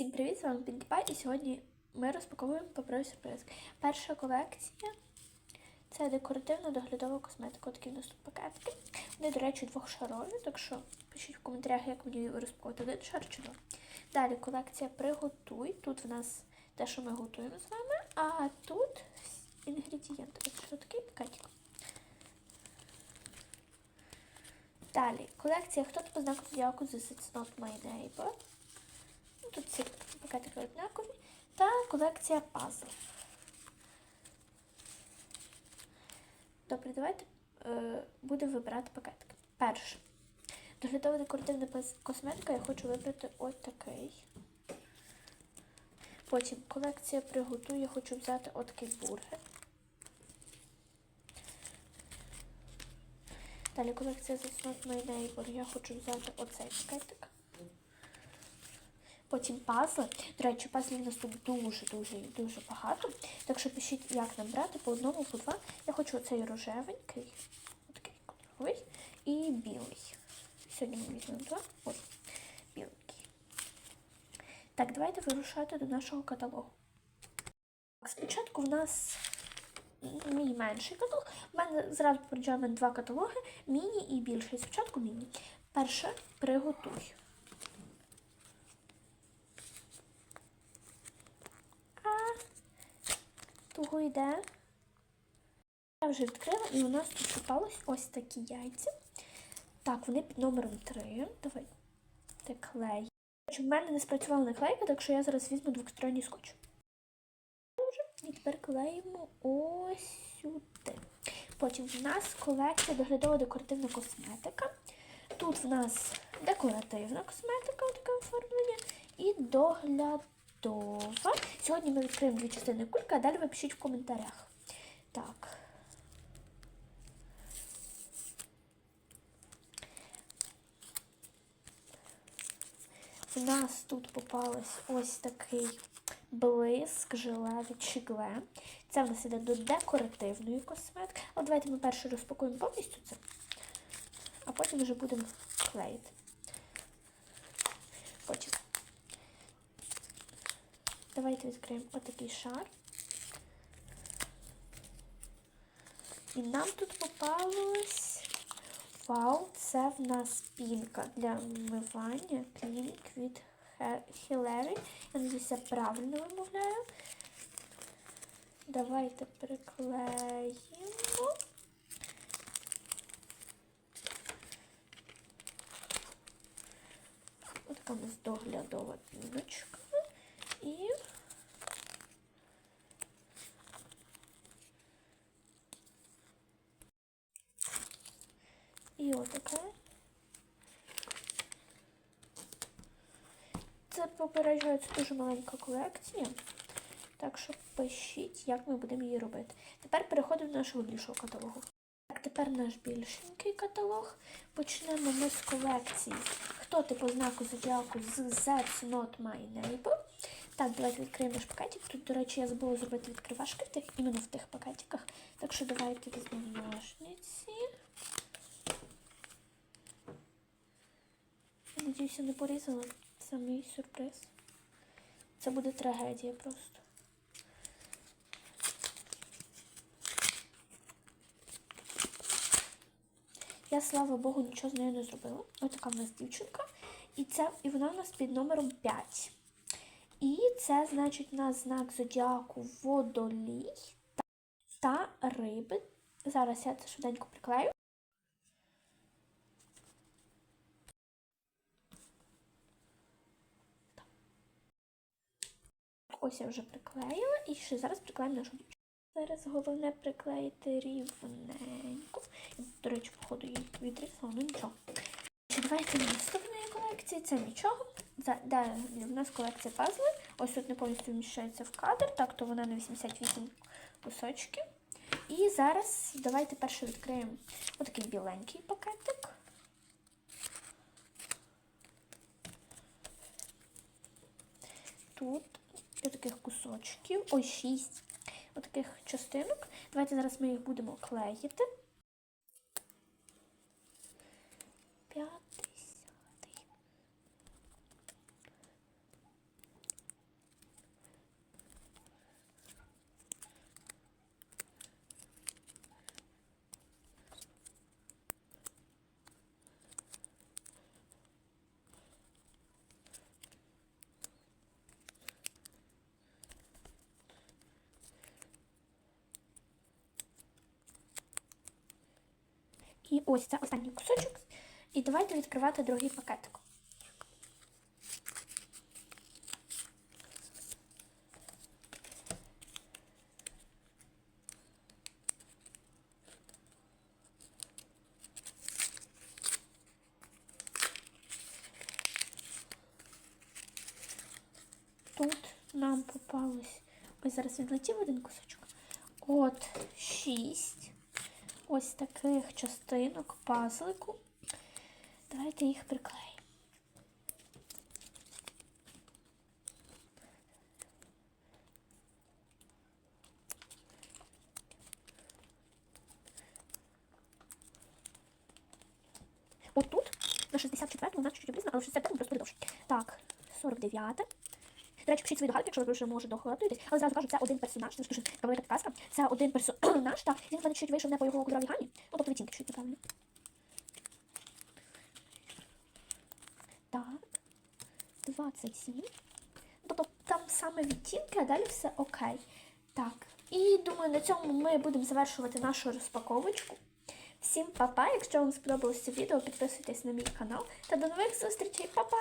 Всім привіт, з вами Pie, і сьогодні ми розпаковуємо паперові сюрприз. Перша колекція це декоративна доглядова косметика. Такі в нас тут пакетики. Вони, до речі, двохшарові, так що пишіть в коментарях, як мені розпакувати один шар чи два. Далі колекція Приготуй. Тут в нас те, що ми готуємо з вами, а тут інгредієнти. Ось тут такий пакетик. Далі колекція Хто по знаку зодіаку This It's Not My Neighbor. Тут ці пакетики однакові. Та колекція пазл. Добре, давайте е, будемо вибирати пакетики. Перше. Доглядова декоративна косметика, я хочу вибрати ось такий. Потім колекція приготуй, я хочу взяти от такий бургер. Далі колекція Not My я хочу взяти оцей пакетик. Потім пазли. До речі, пазлів нас тут дуже-дуже і дуже багато. Так що пишіть, як нам брати по одному, по два. Я хочу оцей рожевенький, такий кольоровий і білий. Сьогодні ми візьмемо два. Ось, біленький. Так, давайте вирушати до нашого каталогу. Спочатку в нас мій менший каталог. У мене зразу попереджаю в два каталоги: міні і більший. Спочатку міні. Перше приготуй. Того йде. Я вже відкрила, і у нас тут попались ось такі яйця. Так, вони під номером 3. Давай. Клей. В мене не спрацювала наклейка, так що я зараз візьму двосторонній скотч. І тепер клеїмо ось сюди. Потім в нас колекція доглядова декоративна косметика. Тут в нас декоративна косметика, таке оформлення, і доглядова. Сьогодні ми відкриємо дві частини кульки, а далі ви пишіть в коментарях. Так. У нас тут попалось ось такий блиск желе від Чігле. Це в нас іде до декоративної косметики. От давайте ми перше розпакуємо повністю це, а потім вже будемо клеїти. Потім. Давайте відкриємо отакий шар. І нам тут попалось. Вау, це в нас пінка для вмивання. Клінік від Хілері. Я надіюся, правильно вимовляю. Давайте приклеїмо. Ось така у нас доглядова піночка. І І отаке. Це попереджаю, дуже маленька колекція. Так що пишіть, як ми будемо її робити. Тепер переходимо до нашого більшого каталогу. Так, тепер наш більшенький каталог. Почнемо ми з колекції. Хто ти по знаку зодіаку з That's Not My Neighbor. Так, давайте відкриємо наш пакетик. Тут, до речі, я забула зробити відкривашки в тих, іменно в тих пакетиках. Так що давайте візьмемо ножниці. Я надіюся, не порізала. Це мій сюрприз. Це буде трагедія просто. Я, слава Богу, нічого з нею не зробила. Ось така в нас дівчинка. І, це, і вона в нас під номером 5. Це, значить, у нас знак зодіаку водолій та, риби. Зараз я це швиденько приклею. Ось я вже приклеїла і ще зараз приклеїмо нашу дівчинку. Зараз головне приклеїти рівненько. До речі, походу її відрізала, ну нічого. Давайте наступної колекції, це нічого. Далі в нас колекція пазли. Ось тут не повністю вміщається в кадр, так то вона на 88 кусочків. І зараз давайте перше відкриємо отакий біленький пакетик. Тут таких кусочків, ой, 6 отаких частинок. Давайте зараз ми їх будемо клеїти. П'ятий, І ось це останній кусочок. І давайте відкривати другий пакетик. Тут нам попалось. Ось зараз відлетів один кусочок. От шість ось таких частинок пазлику. Давайте їх приклеїмо. Отут, на 64-му, у нас чуть-чуть близько, але 65-му просто довше. Так, 49-те. До речі, пишіть свої догадки, якщо ви вже може догадуєтесь. Але зразу кажу, це один персонаж, це дуже велика підказка. Це один персонаж, так. Він в мене чуть вийшов не по його кольоровій гамі. Ну, тобто відтінки чуть неправильно. Так. 27. Тобто там саме відтінки, а далі все окей. Так. І думаю, на цьому ми будемо завершувати нашу розпаковочку. Всім па-па! Якщо вам сподобалось це відео, підписуйтесь на мій канал та до нових зустрічей. Па-па!